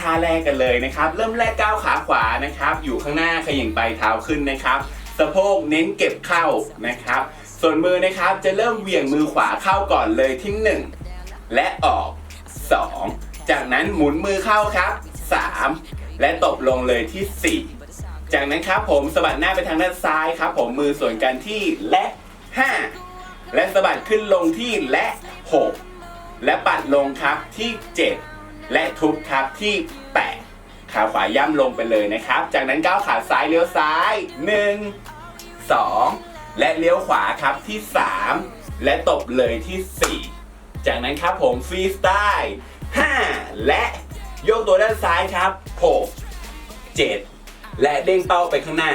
ท่าแรกกันเลยนะครับ เริ่มแรกก้าวขาขวานะครับ อยู่ข้างหน้าขย่งไปเท้าขึ้นนะครับสะโพกเน้นเก็บเข้านะครับ ส่วนมือนะครับจะเริ่มเหวี่ยงมือขวาเข้าก่อนเลยที่หนึ่งและออก 2 จากนั้นหมุนมือเข้าครับ 3 และตบลงเลยที่ 4 จากนั้นครับผมสะบัดหน้าไปทางด้านซ้ายครับ ผมมือส่วนกันที่และ 5 และสะบัดขึ้นลงที่และ 6 และปัดลงครับที่ 7 และทุบครับที่8ขาขวาย่ำลงไปเลยนะครับ จากนั้นก้าวขาซ้ายเลี้ยวซ้าย 1 2 และเลี้ยวขวาครับที่ 3 และตบเลยที่ 4 จากนั้นครับผมฟรีสไตล์5และยกตัวด้านซ้ายครับ 6 7 และเด้งเป้าไปข้างหน้า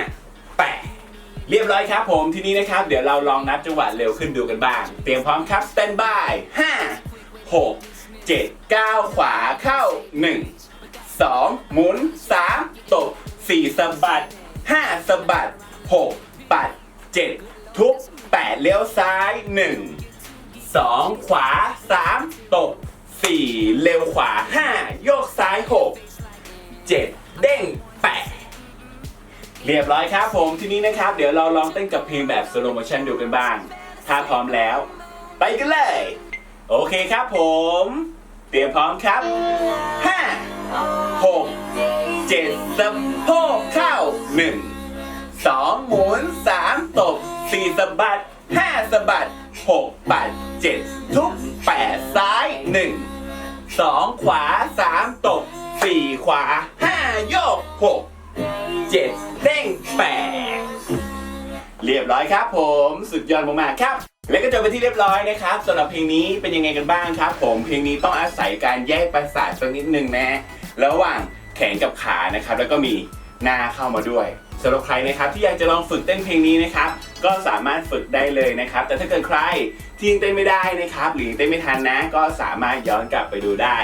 8 เรียบร้อยครับผมทีนี้นะครับ เดี๋ยวเราลองนับจังหวะเร็วขึ้นดูกันบ้าง เตรียมพร้อมครับสแตนบาย5 6 7 9 ขวาเข้า 1 2 หมุน 3 ตบ 4สะบัด 5สะบัด 6 ปัด 7 ทุบ 8 เลี้ยวซ้าย 1 2 ขวา 3 ตบ 4 เร็วขวา 5 โยกซ้าย 6 7 เด้ง 8เรียบร้อยครับผมทีนี้นะครับ เดี๋ยวเราลองเต้นกับเพลงแบบสโลโมชันดูกันบ้าง ถ้าพร้อมแล้ว ไปกันเลย โอเคครับผม เตรียมพร้อมครับ5 6 7สะโพกเข้า1 2หมุน3ตบ4สะบัด5สะบัด6ปัด7ทุบ8ซ้าย1 2ขวา3ตบ4ขวา5โยก6 7เด้ง8เรียบร้อยครับผม สุดยอดมากๆครับ และก็จบไปที่เรียบร้อยนะครับสำหรับเพลงนี้เป็นยังไงกันบ้างครับ ผมเพลงนี้ต้องอาศัยการแยกประสาทสักนิดนึงนะระหว่างแขนกับขานะครับ แล้วก็มีหน้าเข้ามาด้วยสำหรับใครนะครับที่อยากจะลองฝึกเต้นเพลงนี้นะครับ ก็สามารถฝึกได้เลยนะครับ แต่ถ้าเกิดใครที่ยังเต้นไม่ได้นะครับ หรือยังเต้นไม่ทันนะ ก็สามารถย้อนกลับไปดูได้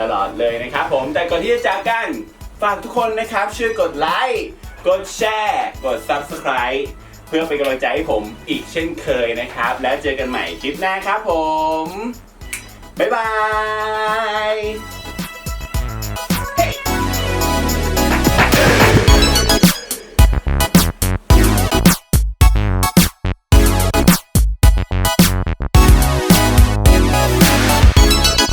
ตลอดเลยนะครับ ผมแต่ก่อนที่จะจากกันฝากทุกคนนะครับช่วยกดไลค์กดแชร์ กด Subscribe เพื่อเป็นกำลังใจให้ผมอีกเช่นเคยนะครับ แล้วเจอกันใหม่คลิปหน้าครับผม บ๊ายบาย